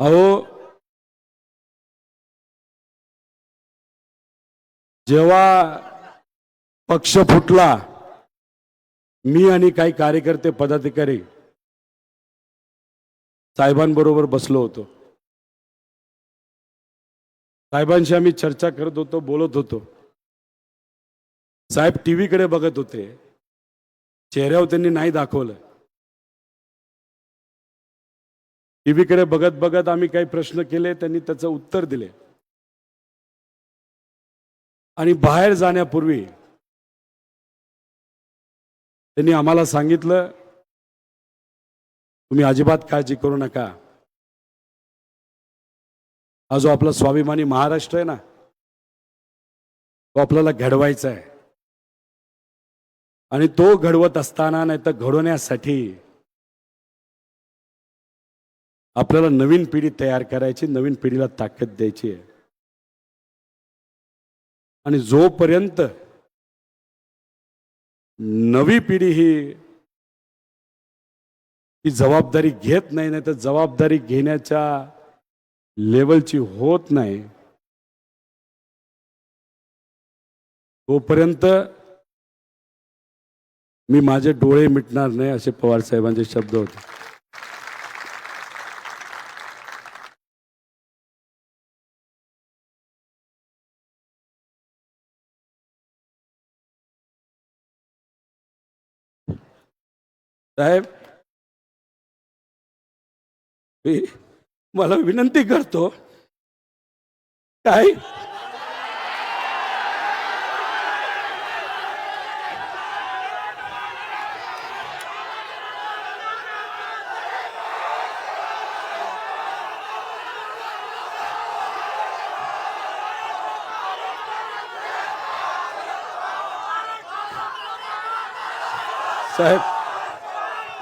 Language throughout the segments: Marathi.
अहो जेव्हा पक्ष फुटला मी आणि काही कार्यकर्ते पदाधिकारी साहेबांबरोबर बसलो होतो. साहेबांशी आम्ही चर्चा करत होतो बोलत होतो. साहेब टीव्हीकडे बघत होते. चेहऱ्यावर त्यांनी नाही दाखवलं. टीव्हीकडे बघत बघत आम्ही काही प्रश्न केले त्यांनी त्याचं उत्तर दिले. आणि बाहेर जाण्यापूर्वी त्यांनी आम्हाला सांगितलं तुम्ही अजिबात काळजी करू नका. हा जो आपला स्वाभिमानी महाराष्ट्र आहे ना तो आपल्याला घडवायचा आहे. आणि तो घडवत असताना नाही तर घडवण्यासाठी आपल्याला नवीन पिढी तयार करायची नवीन पिढीला ताकद द्यायची आहे. आणि जोपर्यंत नवी पिढी ही ती जबाबदारी घेत नाही नाही तर जबाबदारी घेण्याच्या लेवलची होत नाही तोपर्यंत मी माझे डोळे मिटणार नाही असे पवार साहेबांचे शब्द होते. साहेब मी मला विनंती करतो काय साहेब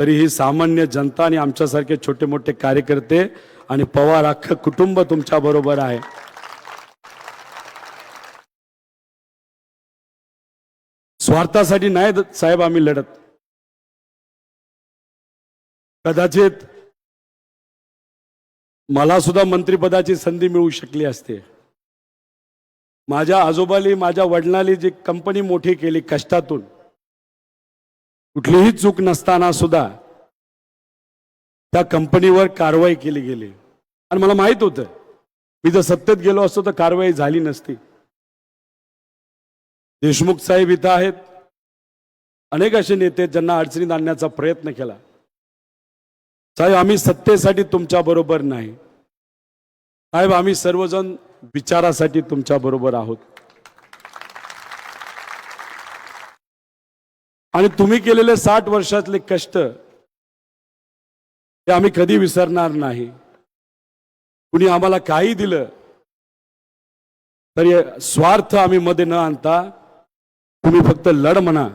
तरी ही सामान्य जनता आणि आमच्यासारखे छोटे मोठे कार्यकर्ते आणि पवार अख्खं कुटुंब तुमच्या बरोबर आहे. स्वार्थासाठी नाही द- साहेब आम्ही लढत. कदाचित मला सुद्धा मंत्रिपदाची संधी मिळू शकली असते. माझ्या आजोबाली माझ्या वडिलांनी जी कंपनी मोठी केली कष्टातून कुठलीही चूक नसताना सुद्धा त्या कंपनीवर कारवाई केली गेली. आणि मला माहीत होतं मी जर सत्तेत गेलो असतो तर कारवाई झाली नसती. देशमुख साहेब इथं आहेत. अनेक असे नेते ज्यांना अडचणीत आणण्याचा प्रयत्न केला. साहेब आम्ही सत्तेसाठी तुमच्या बरोबर नाही. साहेब आम्ही सर्वजण विचारासाठी तुमच्या बरोबर आहोत. आणि तुम्ही केलेले साठ वर्षातले कष्ट ते आम्ही कधी विसरणार नाही. कुणी आम्हाला काही दिलं तरी स्वार्थ आम्ही मध्ये न आणता तुम्ही फक्त लढ म्हणा.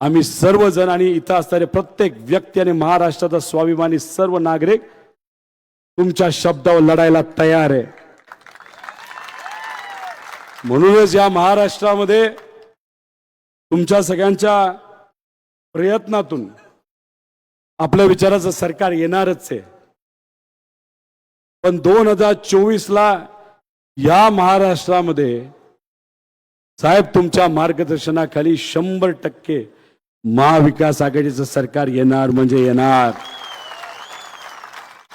आम्ही सर्वजण आणि इथं असणारे प्रत्येक व्यक्ती आणि महाराष्ट्राचा स्वाभिमानी सर्व नागरिक तुमच्या शब्दावर लढायला तयार आहे. म्हणूनच या महाराष्ट्रामध्ये तुमच्या सगळ्यांच्या प्रयत्नातून आपल्या विचाराचं सरकार येणारच आहे. पण दोन हजार चोवीस ला या महाराष्ट्रामध्ये साहेब तुमच्या मार्गदर्शनाखाली शंभर टक्के महाविकास आघाडीचं सरकार येणार म्हणजे येणार.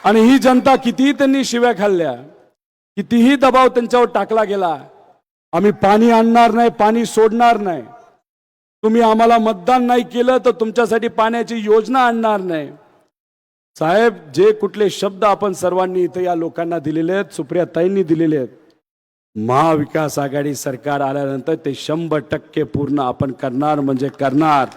आणि ही जनता कितीही त्यांनी शिव्या खाल्ल्या कितीही दबाव त्यांच्यावर टाकला गेला आम्ही पाणी आणणार नाही पाणी सोडणार नाही. तुम्ही आम्हाला मतदान नाही केलं तर तुमच्यासाठी पाण्याची योजना आणणार नाही. साहेब जे कुठले शब्द आपण सर्वांनी इथं या लोकांना दिलेले आहेत सुप्रिया ताईंनी दिलेले आहेत महाविकास आघाडी सरकार आल्यानंतर ते शंभर टक्के पूर्ण आपण करणार म्हणजे करणार.